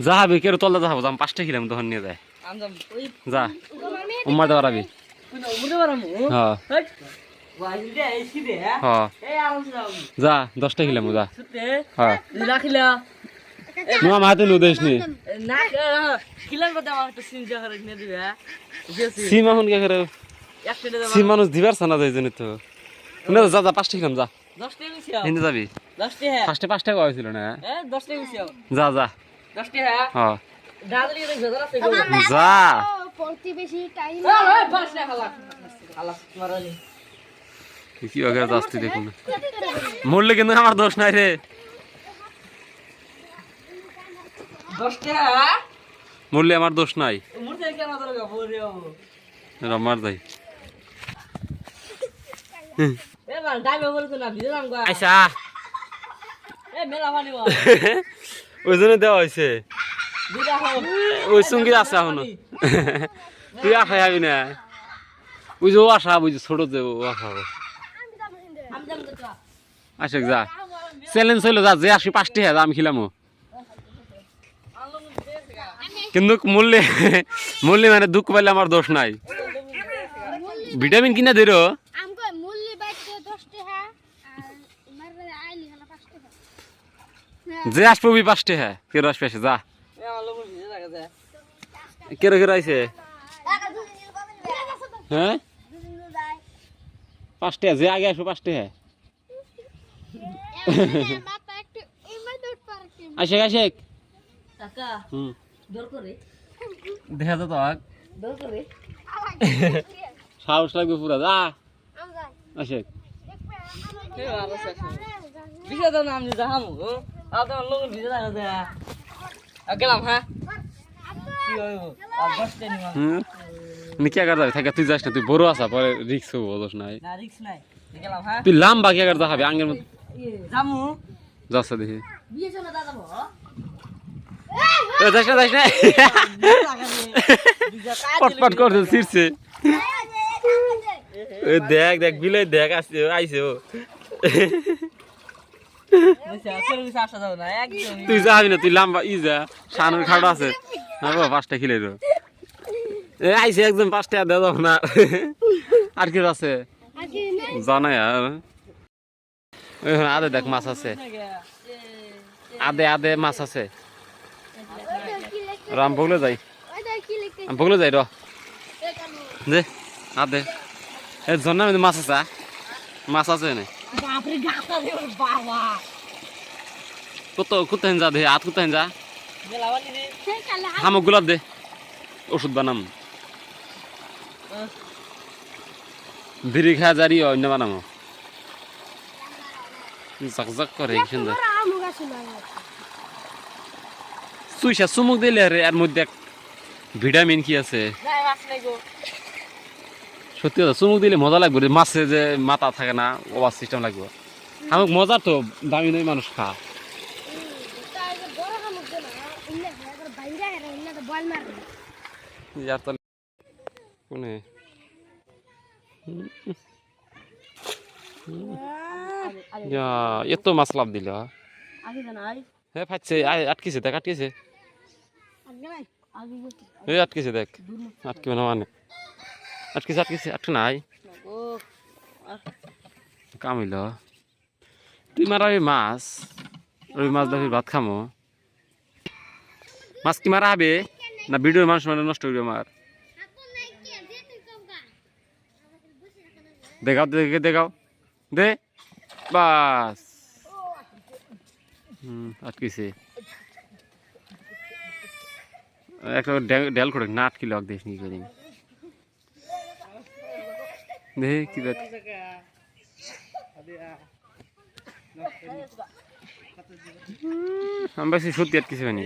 যা হাবি কেউ তলদা যাব যাম পাঁচটা খিলাম তখন নিয়ে যায়। যা। উম্মার দেওয়ার আবি হ্যাঁ। হ্যাঁ। যা, দশটা খিলাম যা। হ্যাঁ। নোয়া মাহাতে নু দেশ নি। সিম এখন কে করে? সিম মানুষ দিবার সানা যায় জানি তো। যা যা, পাঁচটা খিলাম যা। হিন্দে যাবি? ফার্স্টে পাঁচটা কওয়া হয়েছিল না? যা যা। হ্যাঁ যা। কি আগে আসতে দেখুন। মরলে কিন্তু আমার দোষ নাই রে মরলে আমার দোষ নাই। রমার যাই। আইসা। ওই জন্য দেওয়া হয়েছে ওই সঙ্গে আছে এখনও। তুই আশা যাবি না। ওই যে ও আশা ওই ছোট যে ও আশা আসে যা। চ্যালেঞ্জ হইল যা যে আসি পাঁচটি হ্যাঁ আমি খিলামো। কিন্তু মূল্যে মূল্যে মানে দুঃখ পাইলে আমার দোষ নাই। ভিটামিন কিনা দিরো। যে আসব ওই পাঁচটি হ্যাঁ কেউ আসবে আসে যা। কেরো কেরো আইছে? হ্যাঁ? পাঁচটি যে আগে আসব পাঁচটি হ্যাঁ। আসে হুম। দেখা তো সাহস লাগবে পুরা যা। আসে গেলাম হ্যাঁ হুম নি কে কার যাবে? থাকে তুই যাস না তুই বড় আসা পরে রিক্স হব নাই। হ্যাঁ? তুই লাম্বা কে কার যাবে আঙ্গের মধ্যে জামু দেখি। যাস না যাস না। পটপট করছে ছিড়ছে। দেখ দেখ বিলাই দেখ আসছে আইছে ও আসা যাও না একদম তুই যাবি না তুই লাম্বা ই যা সানুর খাড়া আছে। হ্যাঁ বাবা, পাঁচটা খিলে এ আইছে একদম পাঁচটা দে দাও না। আর কি আছে? জানাই আর। আদে দেখ মাছ আছে। আদে আদে মাছ আছে। রাম বগলে যাই। আমি বগলে যাই র। দে আদে। এ জন্না মধ্যে মাছ আছে মাছ আছে নে বাপরে বাবা। কত কোথায় যা দে আত কোথায় যা হামক গুলাব দে। ওষুধ বানাম। বিড়ি খা জারি অন্য বানামো। জাক জাক করে কি সুন্দর সুইসা চুমুক দিলে রে এর মধ্যে এক ভিটামিন কি আছে? সত্যি কথা, চুমুক দিলে মজা লাগবে মাছে যে মাথা থাকে না, ওভার সিস্টেম লাগবে। আমাকে মজা তো, দামি নয় মানুষ খা। কোনে? এত মাছ লাভ দিল হ্যাঁ ফাটছে আটকেছে, দেখ, আটকেছে। আটকেছে, দেখ। আটকে না মানে। আটকেছে আটকেছে আটকে নাই। কামিল তুই মারা ওই মাছ ওই মাছ দেখি ভাত খামো। মাছ কি মারা হবে? না ভিডিওর মানুষ মানে নষ্ট করবে আমার। দেখাও, দেখে, দেখাও। দে, বাস। হুম, আটকেছে। একটা ডেল করে না লক দেশ নি করি দে কি আমি সত্যি আর কিছু মানে